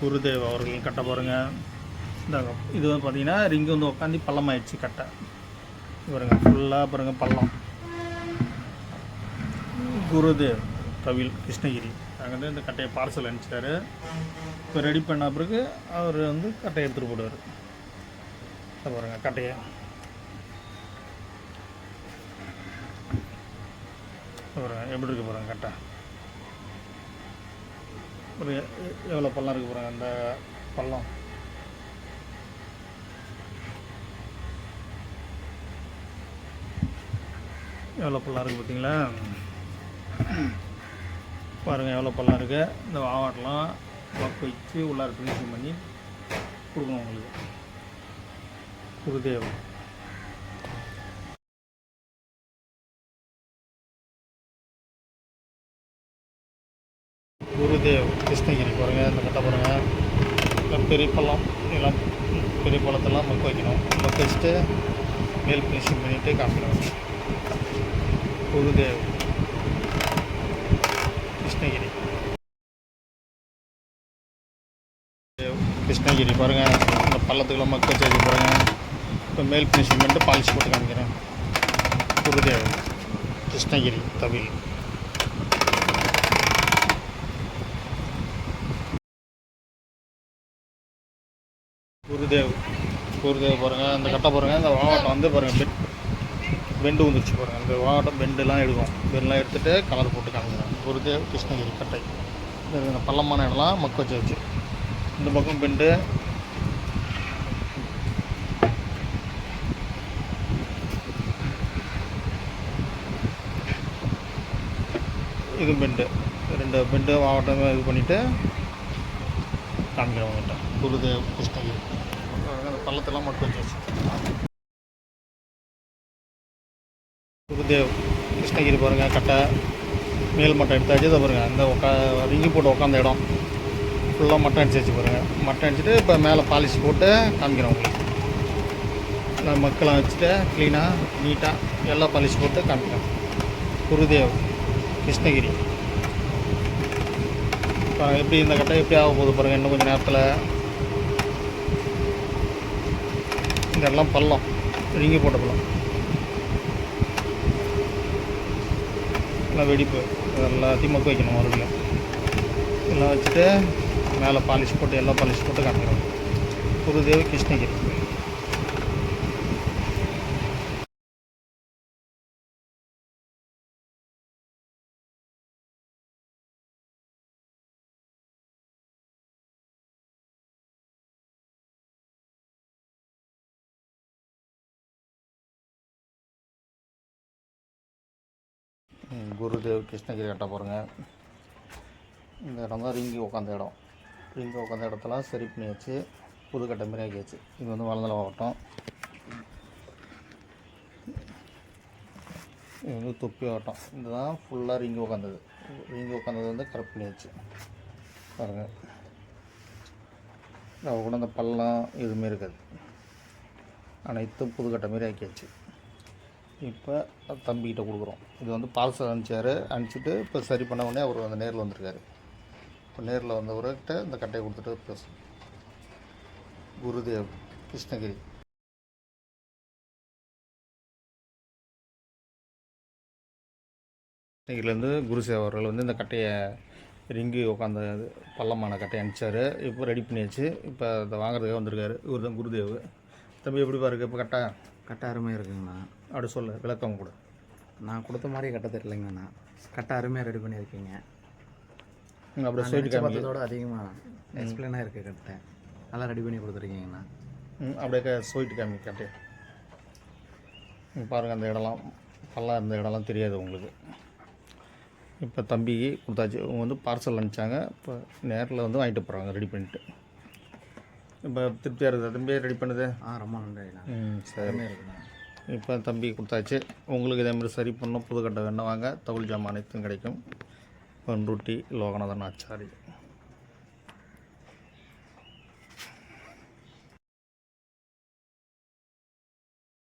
குருதேவ் அவர்கள் கட்ட பாருங்கள் இந்த இது வந்து பார்த்தீங்கன்னா ரிங்கு வந்து உட்காந்து பள்ளமாயிடுச்சு கட்டை. பாருங்க ஃபுல்லாக பாருங்க பள்ளம். குருதேவ் கவில் கிருஷ்ணகிரி. அங்கே வந்து இந்த கட்டையை பார்சல் அனுப்பிச்சார் இப்போ ரெடி பண்ண பிறகு அவர் வந்து கட்டையை எடுத்துகிட்டு போடுவார் இதை பாருங்க கட்டையை. பாருங்கள் எப்படி இருக்கு பாருங்கள் கட்டை. ஒரு எ- எவ்வளோ பள்ளம் இருக்குது பாருங்க அந்த பள்ளம். எவ்வளோ பள்ளம் இருக்குது பார்த்தீங்களா பாருங்கள் எவ்வளோ பள்ளம் இருக்குது இந்த வாவாட்டெலாம் லக் வச்சு உள்ளார ஃபினிஷிங் பண்ணி கொடுக்கணும் உங்களுக்கு. குருதேவன். காய்கறி கிருஷ்ணகிரி பாருங்கள் இந்த கட்டை பாருங்கள் பெரிய பழம் எல்லாம் பெரிய பழத்தெல்லாம் மக்க வைக்கணும். மக்க வச்சுட்டு மேல் ஃபினிஷிங் பண்ணிவிட்டு காமிக்கணும். குருதேவ் கிருஷ்ணகிரி. கிருஷ்ணகிரி பாருங்கள் இந்த பள்ளத்துக்குள்ள மக்க வச்சு வச்சு பாருங்கள் இப்போ மேல் ஃபினிஷிங் பண்ணிட்டு பாலிஷ் போட்டு காமிக்கிறேன். குருதேவ் கிருஷ்ணகிரி தமிழ். குருதேவ் குருதேவ் பாருங்கள் அந்த கட்டை பாருங்கள் இந்த வாவாட்டம் வந்து பாருங்கள் பெட் பெண்டு வந்துருச்சு பாருங்கள் இந்த வாவாட்டம் பெண்டுலாம் எடுக்கும். பெண்டெலாம் எடுத்துகிட்டு கலர் போட்டு காமிக்கிறாங்க. குருதேவ் கிருஷ்ணகிரி கட்டை. இந்த பள்ளமான இடம்லாம் மக்க வச்சு வச்சு. இந்த பக்கம் பெண்டு இது பெண்டு ரெண்டு பெண்டு மாவட்டம் இது பண்ணிவிட்டு காமிக்கிறேன் குருதேவ் கிருஷ்ணகிரி. பள்ளத்தெல்லாம் மட்டும் வச்சு. குருதேவ் கிருஷ்ணகிரி பாருங்கள் கட்டை மேல் மட்டம் எடுத்தாச்சு இதை பாருங்கள் அந்த உக்கா ரிங்கி போட்டு உட்காந்த இடம். ஃபுல்லாக மட்டம் அடிச்சு வச்சு பாருங்கள் மட்டம் அடிச்சுட்டு இப்போ மேலே பாலிஷ் போட்டு காமிக்கிறேன் உங்களுக்கு. நான் மக்களாக வச்சுட்டு க்ளீனாக நீட்டாக எல்லாம் பாலிஷ் போட்டு காமிக்கிறேன். குருதேவ் கிருஷ்ணகிரி. இப்போ எப்படி இந்த கட்டை எப்படி ஆக போகுது பாருங்கள் இன்னும் கொஞ்சம் நேரத்தில். இதெல்லாம் பள்ளம் ரிங்கி போட்ட பள்ளம் எல்லாம் வெடிப்பு. எல்லாத்தையும் மக்க வைக்கணும் மறுபடியும் எல்லாம் வச்சுட்டு மேலே பாலிஷ் போட்டு எல்லாம் பாலிஷ் போட்டு காமிக்கிறோம். குருதேவ் கிருஷ்ணகிரி. குருதேவ் கிருஷ்ணகிரி கட்ட போகிறேங்க இந்த இடம் தான் ரிங்கி உட்காந்த இடம். ரிங்கி உட்காந்த இடத்துல சரி பண்ணியாச்சு புது கட்டை மாதிரி ஆக்கியாச்சு. இது வந்து வளர்ந்தல மாவட்டம். இது வந்து தொப்பி ஆட்டம் இதுதான் ஃபுல்லாக ரிங்கி உட்காந்தது ரிங்கி உட்காந்தது வந்து கரெக்ட் பண்ணியாச்சு பாருங்கள் அவ கூட அந்த பள்ளம் எதுவுமே இருக்காது. அனைத்தும் புது கட்டை ஆக்கியாச்சு. இப்போ தம்பிக்கிட்ட கொடுக்குறோம். இது வந்து பார்சல் அனுப்பிச்சார். அனுப்பிச்சிட்டு இப்போ சரி பண்ண உடனே அவர் வந்து நேரில் வந்திருக்காரு. இப்போ நேரில் வந்தவர்கிட்ட இந்த கட்டையை கொடுத்துட்டு பேசும் குருதேவ் கிருஷ்ணகிரி. கிருஷ்ணகிரிலேருந்து குருசேவ் அவர்கள் வந்து இந்த கட்டையை ரிங்கி உட்காந்து பள்ளமான கட்டையை அனுப்பிச்சாரு. இப்போ ரெடி பண்ணியாச்சு. இப்போ அதை வாங்குறதுக்காக வந்திருக்காரு. இவர் தான் குருதேவ். தம்பி எப்படி பாருக்கு இப்போ கரெக்டாக கட்ட அருமையாக இருக்குங்கண்ணா. அப்படி சொல்ல விளக்கம் கூட. நான் கொடுத்த மாதிரி கட்ட தெரியலைங்கண்ணா. கட்ட அருமையாக ரெடி பண்ணியிருக்கீங்க. நான் சொல்லிட்டு பார்த்ததோட அதிகமாக எக்ஸ்பிளைனாக இருக்குது கட்டை நல்லா ரெடி பண்ணி கொடுத்துருக்கீங்கண்ணா. ம், அப்படியே சொல்லிட்டு காமி கட்டே பாருங்கள் அந்த இடம்லாம். பள்ளம் இருந்த இடம்லாம் தெரியாது உங்களுக்கு. இப்போ தம்பிக்கு கொடுத்தாச்சு. வந்து பார்சல் அனுப்பிச்சாங்க. இப்போ நேரில் வந்து வாங்கிட்டு போகிறாங்க ரெடி பண்ணிட்டு. இப்போ திருப்தியாக இருக்குது தம்பி ரெடி பண்ணுது? ஆ ரொம்ப நன்றிண்ணா ம் சரி. இப்போ தம்பி கொடுத்தாச்சு. உங்களுக்கு இதே மாதிரி சரி பண்ணணும் புதுக்கட்டை வேணா வாங்க. தவுள் ஜாமான் அனைத்தும் கிடைக்கும். பண்ருட்டி லோகநாதன் ஆச்சாரி.